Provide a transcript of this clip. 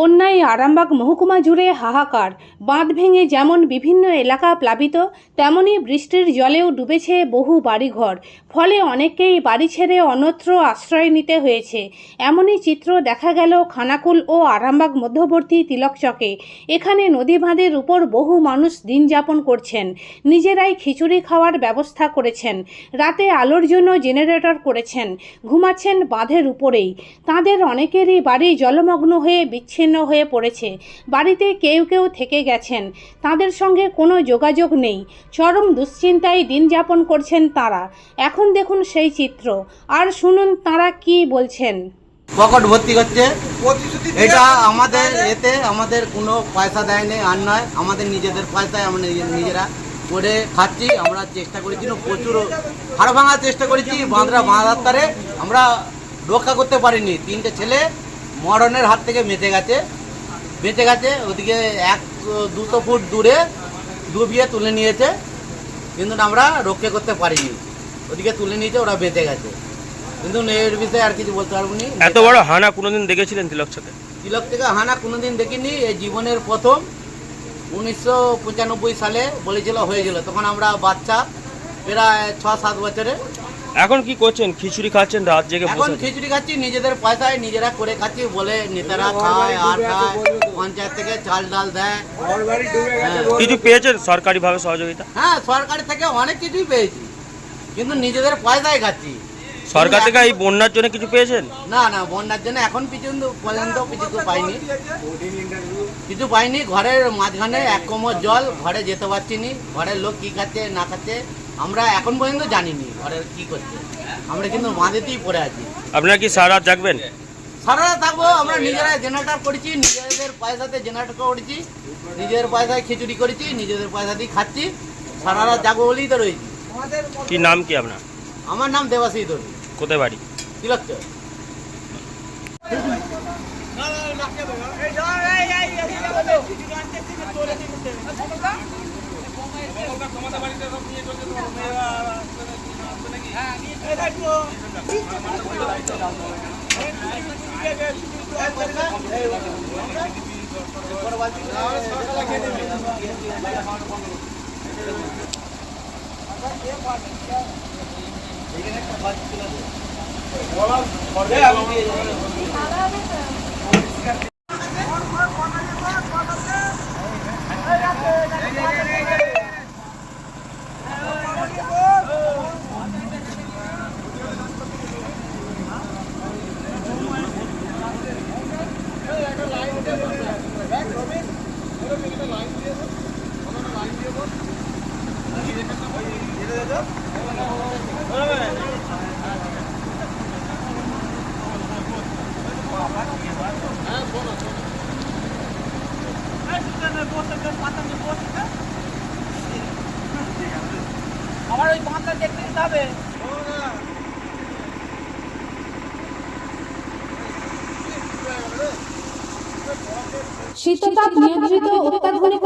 বন্যায় আরামবাগ মহকুমা জুড়ে হাহাকার। বাঁধ ভেঙে যেমন বিভিন্ন এলাকা প্লাবিত, তেমনি বৃষ্টির জলেও ডুবেছে বহু বাড়িঘর। ফলে অনেককেই বাড়ি ছেড়ে অন্যত্র আশ্রয় নিতে হয়েছে। এমনই চিত্র দেখা গেল খানাকুল ও আরামবাগ মধ্যবর্তী তিলকচকে এখানে নদী বাঁধের উপর বহু মানুষ দিন যাপন করছেন। নিজেরাই খিচুড়ি খাওয়ার ব্যবস্থা করেছেন। রাতে আলোর জন্য জেনারেটর করেছেন। ঘুমাচ্ছেন বাঁধের উপরেই। তাদের অনেকেরই বাড়ি জলমগ্ন হয়ে বিচ্ছিন্ন হয়ে পড়েছে। বাড়িতে কেউ কেউ থেকে গেছেন। তাদের সঙ্গে কোনো যোগাযোগ নেই। চরম দুশ্চিন্তায় দিন যাপন করছেন তারা। এখন দেখুন সেই চিত্র। আর শুনুন তারা কি বলছেন। পকেট ভর্তি করছে। এটা আমাদের এতে আমাদের কোনো পয়সা দেয়নি আর নয় আমাদের নিজেদের পয়সায় আমরা নিজে- নিজেরা করে খাচ্ছি। আমরা চেষ্টা করেছি প্রচুর হাড় ভাঙার চেষ্টা করেছি। বাঁধরা বাঁধার তারে আমরা রক্ষা করতে পারিনি। তিনটে ছেলে মরণের হাত থেকে বেঁচে গেছে। বেঁচে গেছে ওদিকে এক দুশো ফুট দূরে ডুবিয়ে তুলে নিয়েছে। কিন্তু আমরা রক্ষা করতে পারিনি। ওদিকে তুলে নিয়েছে ওরা বেঁচে গেছে। কিন্তু এর বিষয়ে আর কিছু বলতে পারব না। এত বড় হানা কোনোদিন দেখেছিলেন তিলক সাথে? তিলক থেকে হানা কোনোদিন দেখিনি এই জীবনের প্রথম। উনিশশো পঁচানব্বই সালে বলেছিল হয়েছিল। তখন আমরা বাচ্চা প্রায় ছ সাত বছরে এখন কি করছেন? খিচুড়ি খাচ্ছেন রাত জেগে এখন বসে খিচুড়ি খাচ্ছি নিজেদের পয়সায় নিজেরা করে খাচ্ছি বলে নেতারা খায় আর খায় পঞ্চায়েত থেকে চাল ডাল দেয়। হ্যাঁ। কিছু পেয়েছেন? সরকারি ভাবে সহযোগিতা? হ্যাঁ সরকারি থেকে অনেক কিছুই পেয়েছি কিন্তু নিজেদের পয়সায় খাচ্ছি। সরকার থেকে এই বন্যার জন্য কিছু পেয়েছেন? না না বন্যার জন্য এখন পর্যন্ত পর্যন্ত কিছু তো পাইনি। কিছু পাইনি ঘরের মাঝখানে এক কোমর জল ঘরে যেতে পারছি নি ঘরের লোক কি খাচ্ছে না খাচ্ছে আমরা এখন পর্যন্ত জানিনি ঘরের কি করছে আমরা কিন্তু বাঁধেতেই পড়ে আছি আপনারা কি সারা রাত জাগবেন সারা রাত থাকব আমরা নিজেরা জেনারেটর করেছি নিজেদের পয়সাতে জেনারেটর করেছি নিজেদের পয়সায় খিচুড়ি করেছি নিজেদের পয়সা দিয়ে খাচ্ছি সারা রাত যাব বলেই তো রয়েছি কি নাম কি আপনার আমার নাম দেবাশী দর্জি কোথায় বাড়ি পরিষ্কার তিলক শীততাপ নিয়ন্ত্রিত অত্যাধুনিক